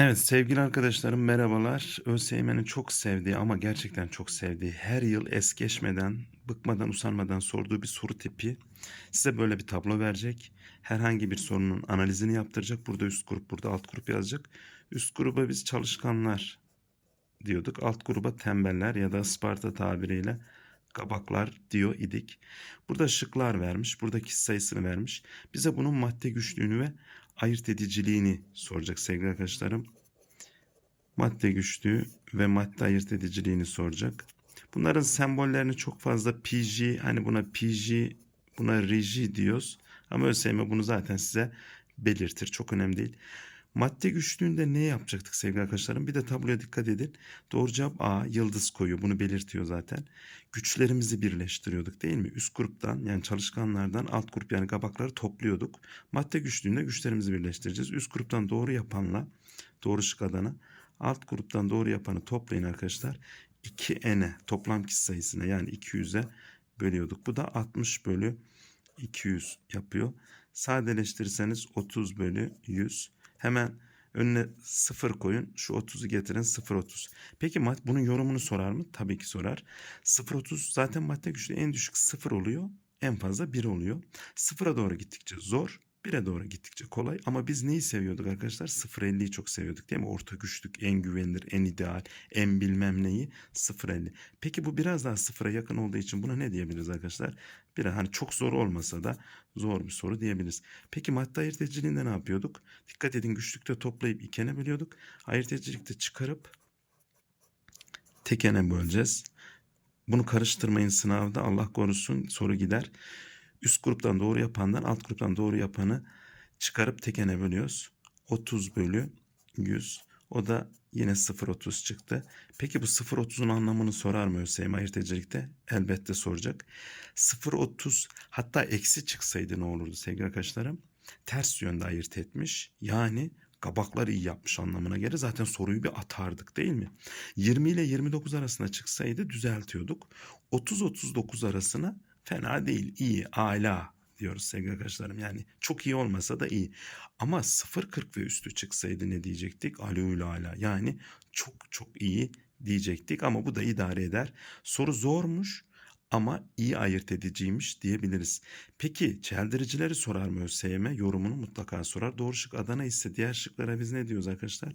Evet sevgili arkadaşlarım merhabalar. ÖSYM'nin çok sevdiği ama gerçekten çok sevdiği her yıl es geçmeden, bıkmadan, usanmadan sorduğu bir soru tipi. Size böyle bir tablo verecek. Herhangi bir sorunun analizini yaptıracak. Burada üst grup, burada alt grup yazacak. Üst gruba biz çalışkanlar diyorduk. Alt gruba tembeller ya da Sparta tabiriyle kabaklar diyor idik. Burada şıklar vermiş. Burada kişi sayısını vermiş. Bize bunun madde güçlüğünü ve ayırt ediciliğini soracak sevgili arkadaşlarım. Madde güçlüğü ve madde ayırt ediciliğini soracak. Bunların sembollerini çok fazla PG, hani buna PG, buna RG diyoruz. Ama ÖSYM bunu zaten size belirtir. Çok önemli değil. Madde güçlüğünde ne yapacaktık sevgili arkadaşlarım? Bir de tabloya dikkat edin. Doğru cevap A, yıldız koyuyor. Bunu belirtiyor zaten. Güçlerimizi birleştiriyorduk değil mi? Üst gruptan yani çalışkanlardan alt grup yani kabakları topluyorduk. Madde güçlüğünde güçlerimizi birleştireceğiz. Üst gruptan doğru yapanla doğru şık adana alt gruptan doğru yapanı toplayın arkadaşlar. 2n'e toplam kişi sayısına yani 200'e bölüyorduk. Bu da 60 bölü 200 yapıyor. Sadeleştirirseniz 30 bölü 100. Hemen önüne 0 koyun. Şu 30'u getirin 0.30. Peki mad bunun yorumunu sorar mı? Tabii ki sorar. 0.30 zaten madde güçlüğü en düşük 0 oluyor. En fazla 1 oluyor. 0'a doğru gittikçe zor. 1'e doğru gittikçe kolay ama biz neyi seviyorduk arkadaşlar? 0.50'yi çok seviyorduk değil mi? Orta güçlük, en güvenilir, en ideal, en bilmem neyi 0.50. Peki bu biraz daha sıfıra yakın olduğu için buna ne diyebiliriz arkadaşlar? Biraz hani çok zor olmasa da zor bir soru diyebiliriz. Peki madde ayırt ediciliğinde ne yapıyorduk? Dikkat edin güçlükte toplayıp ikene bölüyorduk. Ayırt edicilikte çıkarıp tekene böleceğiz. Bunu karıştırmayın sınavda Allah korusun soru gider. Üst gruptan doğru yapandan alt gruptan doğru yapanı çıkarıp tekene bölüyoruz. 30 bölü 100. O da yine 0.30 çıktı. Peki bu 0.30'un anlamını sorar mı ÖSYM ayırt edicilikte? Elbette soracak. 0.30 hatta eksi çıksaydı ne olurdu sevgili arkadaşlarım? Ters yönde ayırt etmiş. Yani kabaklar iyi yapmış anlamına gelir. Zaten soruyu bir atardık değil mi? 20 ile 29 arasında çıksaydı düzeltiyorduk. 30-39 arasına fena değil, iyi, ala diyoruz sevgili arkadaşlarım. Yani çok iyi olmasa da iyi. Ama 0.40 ve üstü çıksaydı ne diyecektik? Aleül ala. Yani çok çok iyi diyecektik ama bu da idare eder. Soru zormuş ama iyi ayırt ediciymiş diyebiliriz. Peki çeldiricileri sorar mı ÖSYM? Yorumunu mutlaka sorar. Doğru şık Adana ise diğer şıklara biz ne diyoruz arkadaşlar?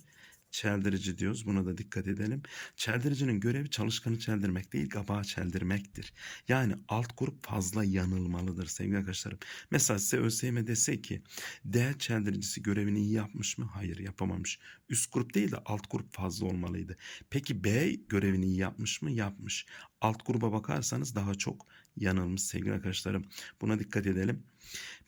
Çeldirici diyoruz. Buna da dikkat edelim. Çeldiricinin görevi çalışkanı çeldirmek değil, kabağı çeldirmektir. Yani alt grup fazla yanılmalıdır sevgili arkadaşlarım. Mesela size ÖSYM dese ki D çeldiricisi görevini iyi yapmış mı? Hayır yapamamış. Üst grup değil de alt grup fazla olmalıydı. Peki B görevini iyi yapmış mı? Yapmış. Alt gruba bakarsanız daha çok yanılmış sevgili arkadaşlarım. Buna dikkat edelim.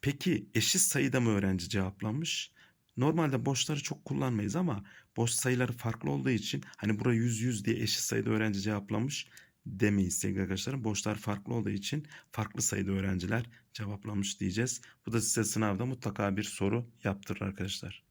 Peki eşit sayıda mı öğrenci cevaplamış? Normalde boşları çok kullanmayız ama boş sayıları farklı olduğu için hani buraya 100 100 diye eşit sayıda öğrenci cevaplamış demeyiz sevgili arkadaşlarım. Boşlar farklı olduğu için farklı sayıda öğrenciler cevaplamış diyeceğiz. Bu da size sınavda mutlaka bir soru yaptırır arkadaşlar.